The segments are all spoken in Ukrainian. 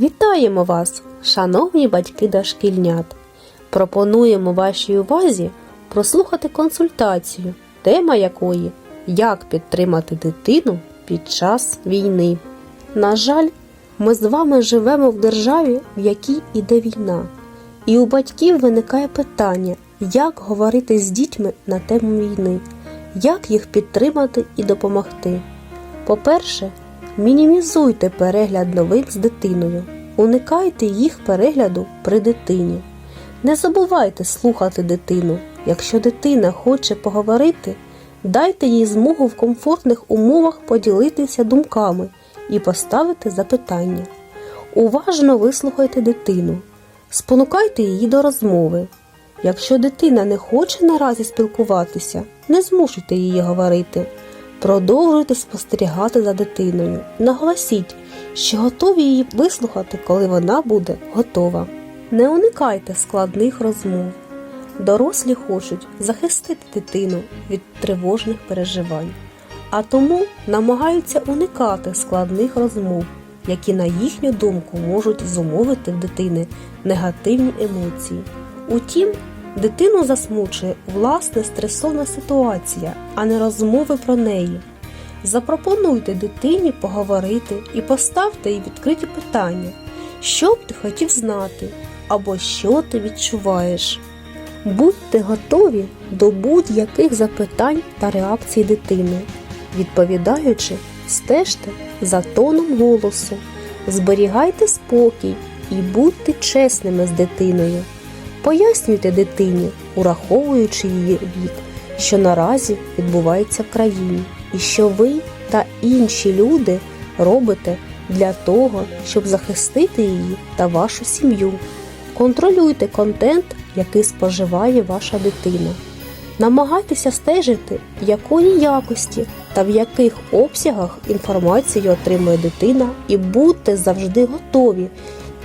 Вітаємо вас, шановні батьки дошкільнят! Пропонуємо вашій увазі прослухати консультацію, тема якої Як підтримати дитину під час війни. На жаль, ми з вами живемо в державі, в якій іде війна, і у батьків виникає питання, як говорити з дітьми на тему війни, як їх підтримати і допомогти. По-перше, мінімізуйте перегляд новин з дитиною, уникайте їх перегляду при дитині. Не забувайте слухати дитину. Якщо дитина хоче поговорити, дайте їй змогу в комфортних умовах поділитися думками і поставити запитання. Уважно вислухайте дитину, спонукайте її до розмови. Якщо дитина не хоче наразі спілкуватися, не змушуйте її говорити. Продовжуйте спостерігати за дитиною. Наголосіть, що готові її вислухати, коли вона буде готова. Не уникайте складних розмов. Дорослі хочуть захистити дитину від тривожних переживань, а тому намагаються уникати складних розмов, які, на їхню думку, можуть зумовити в дитини негативні емоції. Утім, дитину засмучує власне стресовна ситуація, а не розмови про неї. Запропонуйте дитині поговорити і поставте їй відкриті питання, що б ти хотів знати або що ти відчуваєш. Будьте готові до будь-яких запитань та реакцій дитини. Відповідаючи, стежте за тоном голосу, зберігайте спокій і будьте чесними з дитиною. Пояснюйте дитині, ураховуючи її вік, що наразі відбувається в країні, і що ви та інші люди робите для того, щоб захистити її та вашу сім'ю. Контролюйте контент, який споживає ваша дитина. Намагайтеся стежити, якої якості та в яких обсягах інформацію отримує дитина, і будьте завжди готові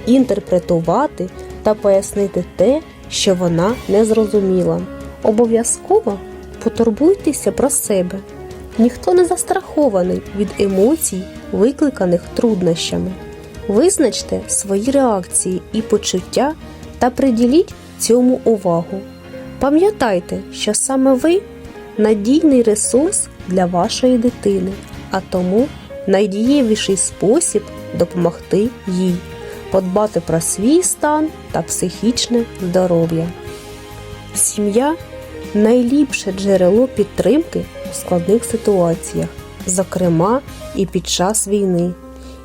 інтерпретувати та пояснити те, що вона не зрозуміла. Обов'язково потурбуйтеся про себе. Ніхто не застрахований від емоцій, викликаних труднощами. Визначте свої реакції і почуття та приділіть цьому увагу. Пам'ятайте, що саме ви надійний ресурс для вашої дитини, а тому найдієвіший спосіб допомогти їй, подбати про свій стан та психічне здоров'я. Сім'я найліпше джерело підтримки у складних ситуаціях, зокрема і під час війни.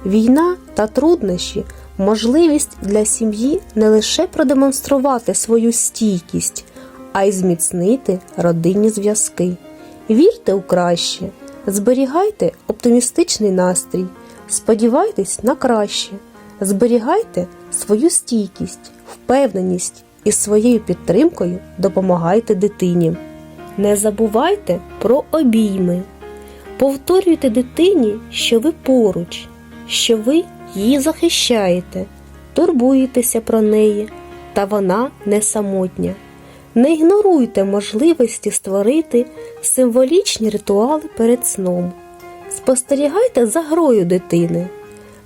Війна та труднощі можливість для сім'ї не лише продемонструвати свою стійкість, а й зміцнити родинні зв'язки. Вірте у краще, зберігайте оптимістичний настрій, сподівайтесь на краще, зберігайте свою стійкість, впевненість і своєю підтримкою допомагайте дитині. Не забувайте про обійми. Повторюйте дитині, що ви поруч, що ви її захищаєте, турбуєтеся про неї, та вона не самотня. Не ігноруйте можливості створити символічні ритуали перед сном. Спостерігайте за грою дитини.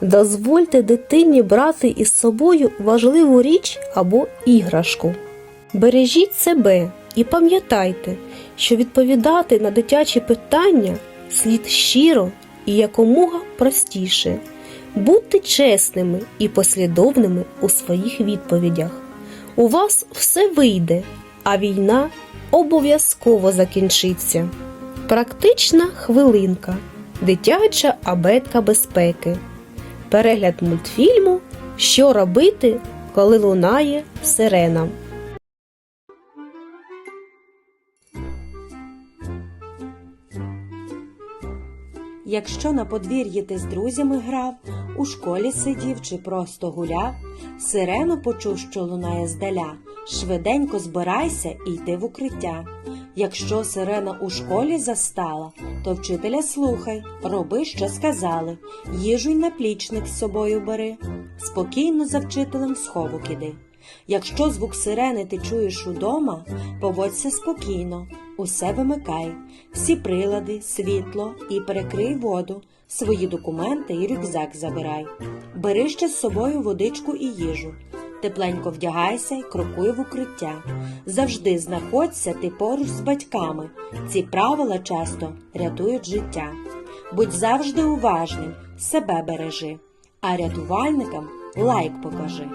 Дозвольте дитині брати із собою важливу річ або іграшку. Бережіть себе і пам'ятайте, що відповідати на дитячі питання слід щиро і якомога простіше. Будьте чесними і послідовними у своїх відповідях. У вас все вийде, а війна обов'язково закінчиться. Практична хвилинка. Дитяча абетка безпеки. Перегляд мультфільму Що робити, коли лунає сирена. Якщо на подвір'ї ти з друзями грав, у школі сидів чи просто гуляв, сирену почув, що лунає здаля, швиденько збирайся і йди в укриття. Якщо сирена у школі застала, то вчителя слухай, роби, що сказали, їжу й наплічник з собою бери, спокійно за вчителем в сховок іди. Якщо звук сирени ти чуєш удома, поводься спокійно, усе вимикай, всі прилади, світло і перекрий воду, свої документи і рюкзак забирай. Бери ще з собою водичку і їжу. Тепленько вдягайся й крокуй в укриття. Завжди знаходься ти поруч з батьками. Ці правила часто рятують життя. Будь завжди уважним, себе бережи, а рятувальникам лайк покажи.